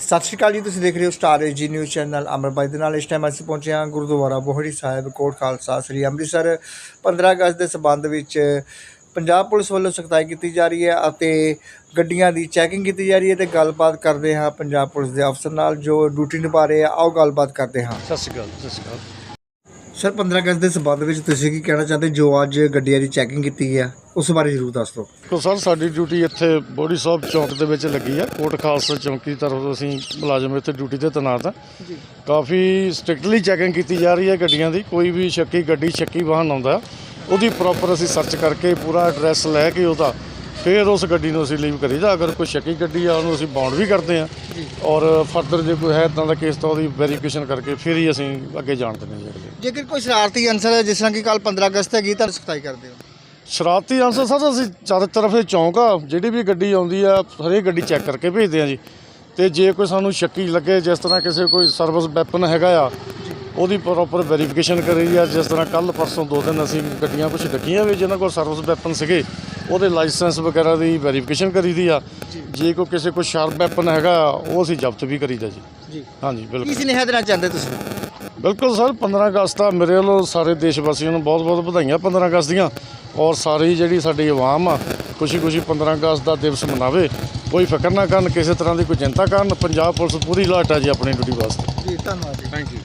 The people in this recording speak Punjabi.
ਸਤਿ ਸ਼੍ਰੀ ਅਕਾਲ ਜੀ ਤੁਸੀਂ ਦੇਖ ਰਹੇ ਹੋ ਸਟਾਰ ਏਜੀ ਨਿਊਜ਼ ਚੈਨਲ ਅਮਰਬਾਈ ਦੇ ਨਾਲ ਇਸ ਟਾਈਮ ਅਸੀਂ ਪਹੁੰਚੇ ਹਾਂ ਗੁਰਦੁਆਰਾ ਬੋਹੜੀ ਸਾਹਿਬ ਕੋਟ ਖਾਲਸਾ ਸ੍ਰੀ ਅੰਮ੍ਰਿਤਸਰ। 15 ਅਗਸਤ ਦੇ ਸਬੰਧ ਵਿੱਚ ਪੰਜਾਬ ਪੁਲਿਸ ਵੱਲੋਂ ਸਖਤਾਈ ਕੀਤੀ ਜਾ ਰਹੀ ਹੈ ਅਤੇ ਗੱਡੀਆਂ ਦੀ ਚੈਕਿੰਗ ਕੀਤੀ ਜਾ ਰਹੀ ਹੈ ਤੇ ਗੱਲਬਾਤ ਕਰਦੇ ਹਾਂ ਪੰਜਾਬ ਪੁਲਿਸ ਦੇ ਅਫਸਰ ਨਾਲ ਜੋ ਡਿਊਟੀ ਨਿਭਾ ਰਹੇ ਆ ਆਓ ਗੱਲਬਾਤ ਕਰਦੇ ਹਾਂ। ਸਤਿ ਸ਼੍ਰੀ ਅਕਾਲ ਸਤਿ ਸ਼੍ਰੀ ਅਕਾਲ। ਸਰ 15 ਅਗਸਤ ਦੇ ਸਬੰਧ ਵਿੱਚ ਤੁਸੀਂ ਕੀ ਕਹਿਣਾ ਚਾਹੁੰਦੇ ਜੋ ਅੱਜ ਗੱਡੀਆਂ ਦੀ ਚੈਕਿੰਗ ਕੀਤੀ ਹੈ? ਉਸ ਬਾਰੇ ਜ਼ਰੂਰ ਦੱਸ ਦਿਓ। ਕੋ ਸਰ ਸਾਡੀ ਡਿਊਟੀ ਇੱਥੇ ਬੋੜੀ ਸਾਹਿਬ ਚੌਂਕ ਦੇ ਵਿੱਚ ਲੱਗੀ ਆ। ਕੋਟ ਖਾਲਸਾ ਚੌਂਕੀ ਤਰਫ ਅਸੀਂ ਮੁਲਾਜ਼ਮ ਇੱਥੇ ਡਿਊਟੀ ਤੇ ਤੈਨਾਤ ਆ। ਕਾਫੀ ਸਟ੍ਰਿਕਟਲੀ ਚੈਕਿੰਗ ਕੀਤੀ ਜਾ ਰਹੀ ਹੈ ਗੱਡੀਆਂ ਦੀ। ਕੋਈ ਵੀ ਸ਼ੱਕੀ ਗੱਡੀ ਸ਼ੱਕੀ ਵਾਹਨ ਆਉਂਦਾ ਉਹਦੀ ਪ੍ਰੋਪਰ ਅਸੀਂ ਸਰਚ ਕਰਕੇ ਪੂਰਾ ਐਡਰੈਸ ਲੈ ਕੇ ਉਹਦਾ ਫਿਰ ਉਸ ਗੱਡੀ ਨੂੰ ਅਸੀਂ ਲੀਵ ਕਰੀਦਾ। ਅਗਰ ਕੋਈ ਸ਼ੱਕੀ ਗੱਡੀ ਆ ਉਹਨੂੰ ਅਸੀਂ ਬਾਉਂਡ ਵੀ ਕਰਦੇ ਆ। ਔਰ ਫਰਦਰ ਜੇ ਕੋਈ ਹੈ ਇਦਾਂ ਦਾ ਕੇਸ ਤਾਂ ਉਹਦੀ ਵੈਰੀਫਿਕੇਸ਼ਨ ਕਰਕੇ ਫਿਰ ਹੀ ਅਸੀਂ ਅੱਗੇ ਜਾਣ ਦਿੰਦੇ ਹਾਂ ਜੇਕਰ ਕੋਈ ਸ਼ਰਾਰਤੀ ਅਨਸਰ ਹੈ ਜਿਸ ਤਰ੍ਹਾਂ ਕਿ ਕੱਲ 15 ਅਗਸਤ ਹੈਗੀ ਤਾਂ ਸਖਤਾਈ ਕਰਦੇ ਹੋ। ਸ਼ਰਾਰਤੀ ਅਨਸਰ ਸਰ ਅਸੀਂ ਚਾਰੇ ਤਰਫ ਇਹ ਚੌਂਕ ਆ ਜਿਹੜੀ ਵੀ ਗੱਡੀ ਆਉਂਦੀ ਆ ਹਰੇਕ ਗੱਡੀ ਚੈੱਕ ਕਰਕੇ ਭੇਜਦੇ ਆ ਜੀ। ਤੇ ਜੇ ਕੋਈ ਸਾਨੂੰ ਸ਼ੱਕੀ ਲੱਗੇ ਜਿਸ ਤਰ੍ਹਾਂ ਕਿਸੇ ਕੋਈ ਸਰਵਿਸ ਵੈਪਨ ਹੈਗਾ ਆ ਉਹਦੀ ਪ੍ਰੋਪਰ ਵੈਰੀਫਿਕੇਸ਼ਨ ਕਰੀ ਆ ਜਿਸ ਤਰ੍ਹਾਂ ਕੱਲ ਪਰਸੋਂ ਦੋ ਦਿਨ ਅਸੀਂ ਗੱਡੀਆਂ ਕੁਝ ਡੱਕੀਆਂ ਵੀ ਜਿਨ੍ਹਾਂ ਕੋਲ ਸਰਵਿਸ ਵੈਪਨ ਸੀਗੇ ਉਹਦੇ ਲਾਇਸੈਂਸ ਵਗੈਰਾ ਦੀ ਵੈਰੀਫਿਕੇਸ਼ਨ ਕਰੀਦੀ ਆ। ਜੇ ਕੋਈ ਕਿਸੇ ਕੋਲ ਸ਼ਾਰਪ ਵੈਪਨ ਹੈਗਾ ਉਹ ਅਸੀਂ ਜ਼ਬਤ ਵੀ ਕਰੀਦਾ ਜੀ। ਜੀ। ਹਾਂਜੀ ਕੀ ਬਿਲਕੁਲ ਸੁਨੇਹਾ ਦੇਣਾ ਚਾਹੁੰਦੇ ਤੁਸੀਂ? ਬਿਲਕੁਲ ਸਰ 15 ਅਗਸਤ ਆ ਮੇਰੇ ਵੱਲੋਂ ਸਾਰੇ ਦੇਸ਼ ਵਾਸੀਆਂ ਨੂੰ ਬਹੁਤ-ਬਹੁਤ ਵਧਾਈਆਂ 15 ਅਗਸਤ ਦੀਆਂ। ਔਰ ਸਾਰੀ ਜਿਹੜੀ ਸਾਡੀ ਆਵਾਮ ਆ ਖੁਸ਼ੀ-ਖੁਸ਼ੀ 15 ਅਗਸਤ ਦਾ ਦਿਵਸ ਮਨਾਵੇ। ਕੋਈ ਫਿਕਰ ਨਾ ਕਰਨ ਕਿਸੇ ਤਰ੍ਹਾਂ ਦੀ ਕੋਈ ਚਿੰਤਾ ਕਰਨ ਪੰਜਾਬ ਪੁਲਿਸ ਪੂਰੀ ਲਾਟ ਆ ਜੀ ਆਪਣੀ ਡਿਊਟੀ ਵਾਸਤੇ। ਜੀ ਧੰਨਵਾਦ ਜੀ। Thank you